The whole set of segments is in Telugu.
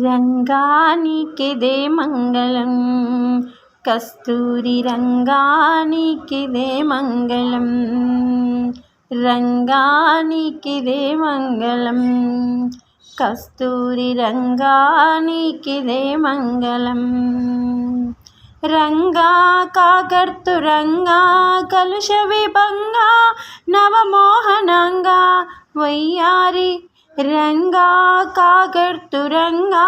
రంగానికిదే మంగళం. కస్తూరి రంగానికిదే మంగళం. రంగానికిదే మంగళం. కస్తూరి రంగానికిదే మంగళం. రంగా కాకర్తు రంగా కలుష విభంగా నవమోహనంగా వయ్యారి రంగా కాకర్తు రంగా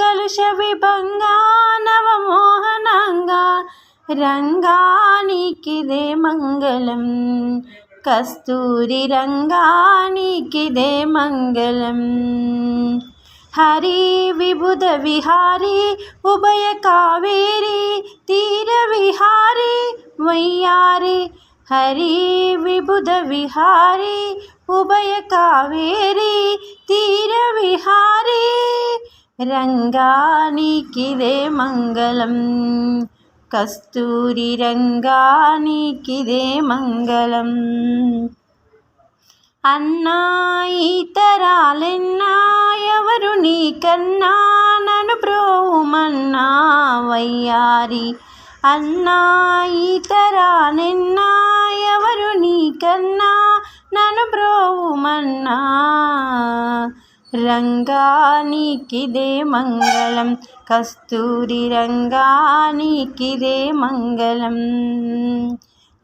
కలుష విభంగా నవమోహనంగా. రంగా నీకిదే మంగళం కస్తూరి రంగా నీకిదే మంగళం. హరి విబుధ విహారి ఉభయ కావేరి తీర విహారి వయ్యారి. హరి విబుధ విహారి ఉభయ కావేరి రంగానికిదే మంగళం. కస్తూరి రంగానికిదే మంగళం. అన్నా ఈతరాలెన్నా ఎవరు నీకన్నా నన్ను బ్రోమన్నా వయ్యారి అన్నా ఈతరాలెన్నా ఎవరు నీకన్నా నన్ను బ్రోమన్నా రంగానికిదే మంగళం. కస్తూరి రంగానికిదే మంగళం.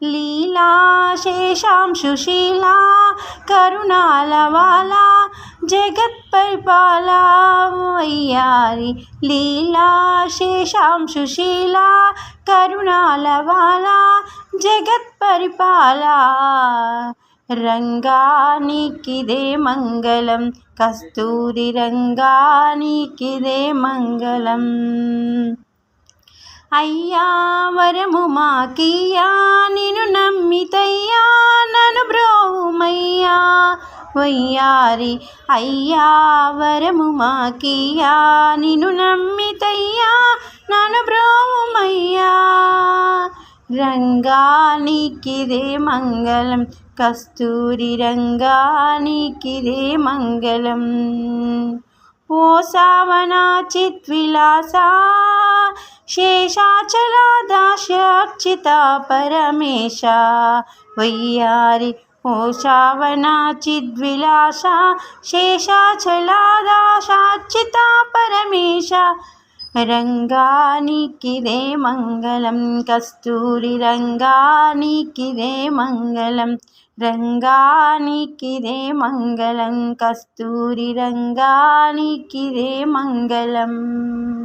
లీలా శేషాంశుశీలా కరుణాలవాలా జగత్పరిపాలా వయ్యారి లీలా శేషాంశుశీలా కరుణాలవాలా జగత్పరిపాలా రంగానికిదే మంగళం. కస్తూరి రంగానికిదే మంగళం. అయ్యా వరము మాకియ్యా నిన్ను నమ్మితయ్యా నన్ను బ్రోమయ్యా వయ్యారి అయ్యా వరము మాకియ్యా నిన్ను నమ్మితయ్యా. రంగానికిదే మంగళం. కస్తూరి రంగానికిదే మంగళం. ఓ సావనా చిత్విలాస శేషాచలా దాస్యార్చిత పరమేశ. వయ్యారి ఓ శావనా చిద్విలాస శేషాచలా దాశార్చిత పరమేశ. రంగానికిదే మంగళం కస్తూరి రంగానికిదే మంగళం రంగానికిదే మంగళం కస్తూరి రంగానికిదే మంగళం.